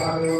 Father,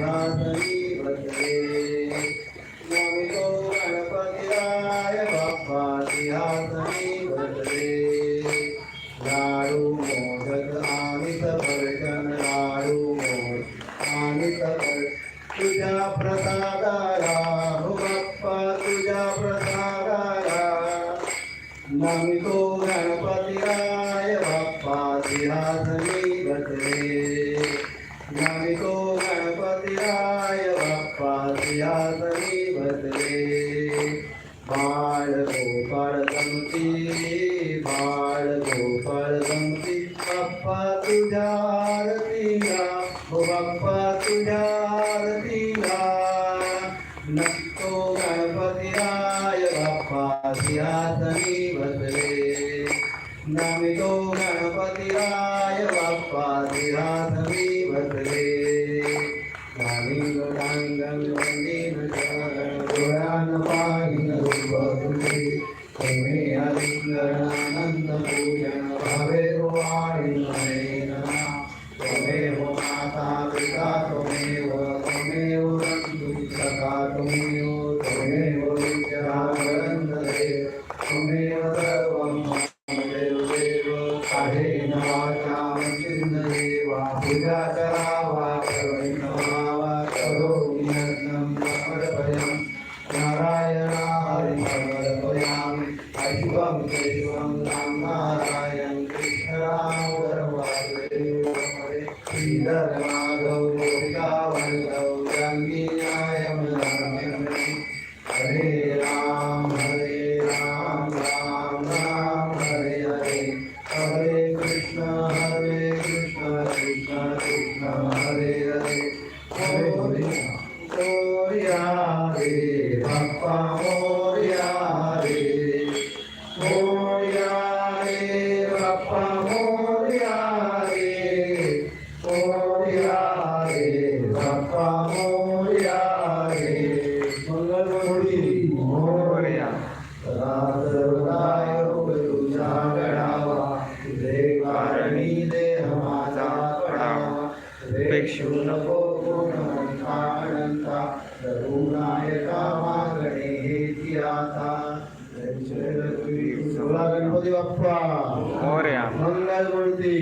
శ్రీనివాసరి భద్రే स्वामी को गणपति बापा सिंहासनी भद्रे लाडू मोदक आमित भर्जन आमित भर तुझा राहु बाप्पा तुझा प्रसादा या बदले बाळ गोपाळ गमती बाळ गोपाळ गमती बाप्पा तुझ्या आरतीला हो बाप्पा तुझ्या आरतीला नक्तो गणपती राय बाप्पा सिंहासनी बदले नमितो गणपती राय बाप्पा सिंहासनी बदले पिता त्वमेव त्वमेव सखा त्वमेव त्वमेव नित्यनागरङ्गले त्वमेव सर्वं देवदेव अहेन वाचां चिन्नदेवा पूजा करा वा सर्वैः श्रीधर माधव गोपिका वल्लभ गंगी न्याय हरे राम हरे राम राम राम हरे हरे हरे कृष्ण हरे कृष्ण कृष्ण कृष्ण हरे हरे हरे मोरिया रे बाप्पा प्रेक्षू नको पूर्णमन्तानन्ता रघुनायका मागणे हेती आता गणपती बाप्पा मंगल मूर्ती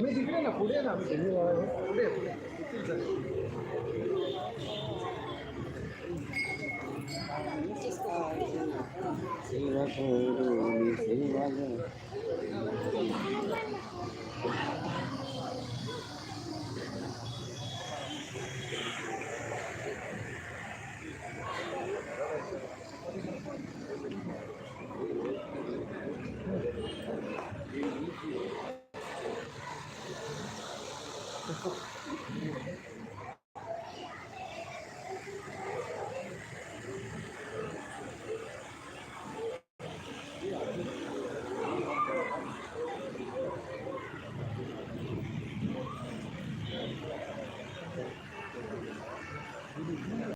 मी तिकडे ना पुढे ना मी पुढे पुढे Thank